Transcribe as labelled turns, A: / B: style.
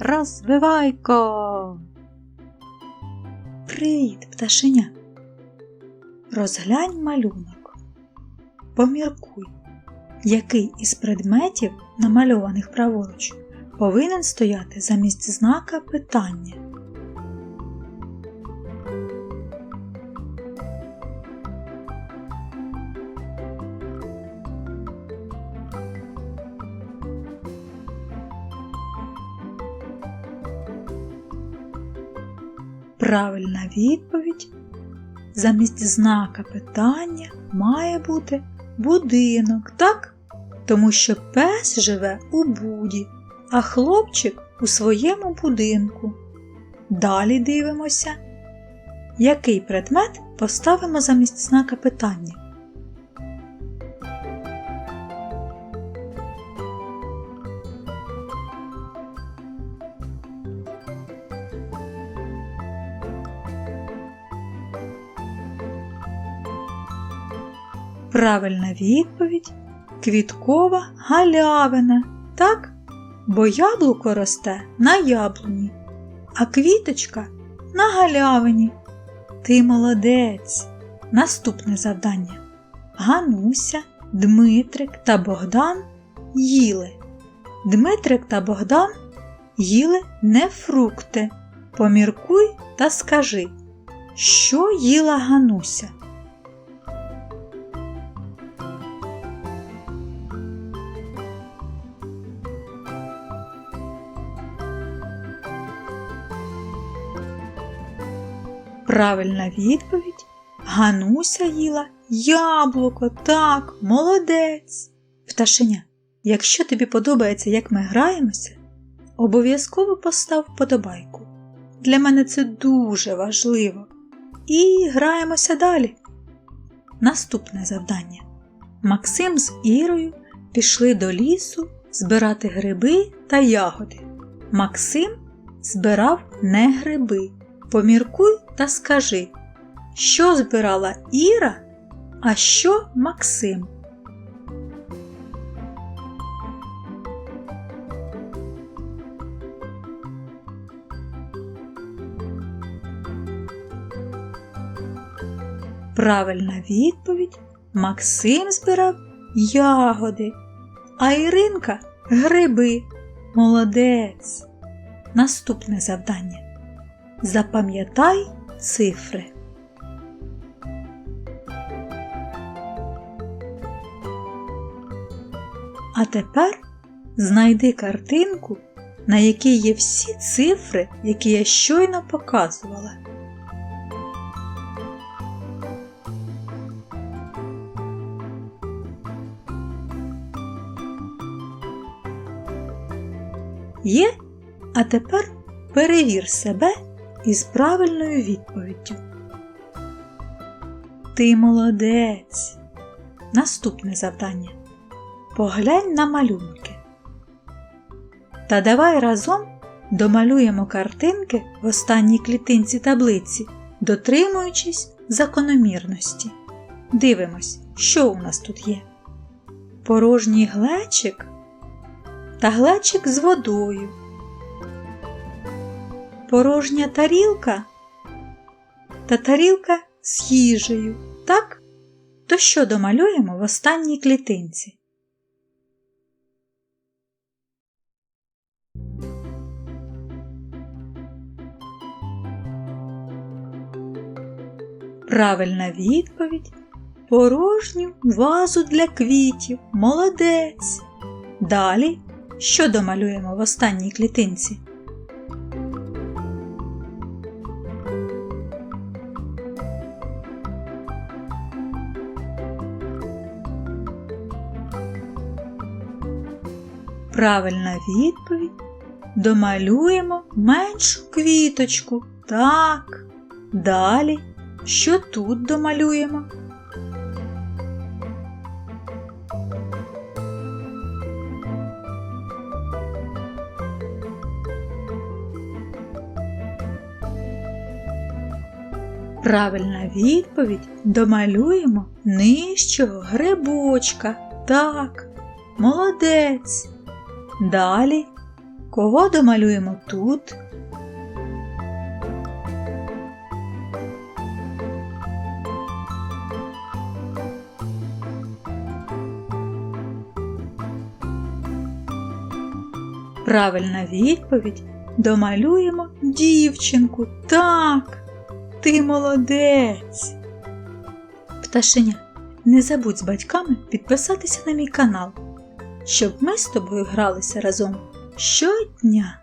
A: розвивайко. Привіт, пташеня. Розглянь малюнок. Поміркуй, який із предметів, намальованих праворуч, повинен стояти замість знака питання. Правильна відповідь замість знака питання має бути будинок, так? Тому що пес живе у буді, а хлопчик у своєму будинку. Далі дивимося, який предмет поставимо замість знака питання. Правильна відповідь квіткова галявина, так? Бо яблуко росте на яблуні, а квіточка на галявині. Ти молодець. Наступне завдання. Гануся, Дмитрик та Богдан їли. Дмитрик та Богдан їли не фрукти. Поміркуй та скажи, що їла Гануся? Правильна відповідь Гануся їла яблуко. Так, молодець. Пташеня, якщо тобі подобається, як ми граємося, обов'язково постав вподобайку. Для мене це дуже важливо. І граємося далі. Наступне завдання. Максим з Ірою пішли до лісу збирати гриби та ягоди. Максим збирав не гриби. Поміркуй та скажи, що збирала Іра, а що Максим. Правильна відповідь Максим збирав ягоди, а Іринка гриби. Молодець. Наступне завдання. Запам'ятай цифри. А тепер знайди картинку, на якій є всі цифри, які я щойно показувала. Є, а тепер перевір себе із правильною відповіддю. Ти молодець. Наступне завдання. Поглянь на малюнки. Та давай разом домалюємо картинки в останній клітинці таблиці, дотримуючись закономірності. Дивимось, що у нас тут є. Порожній глечик та глечик з водою порожня тарілка та тарілка з їжею, так? То що домалюємо в останній клітинці? Правильна відповідь порожню вазу для квітів. Молодець. Далі що домалюємо в останній клітинці? Правильна відповідь домалюємо меншу квіточку. Так. Далі, що тут домалюємо? Правильна відповідь домалюємо нижчого грибочка. Так, молодець. Далі Кого домалюємо тут? Правильна відповідь домалюємо дівчинку. Так, ти молодець. Пташеня, не забудь з батьками підписатися на мій канал, щоб ми з тобою гралися разом щодня.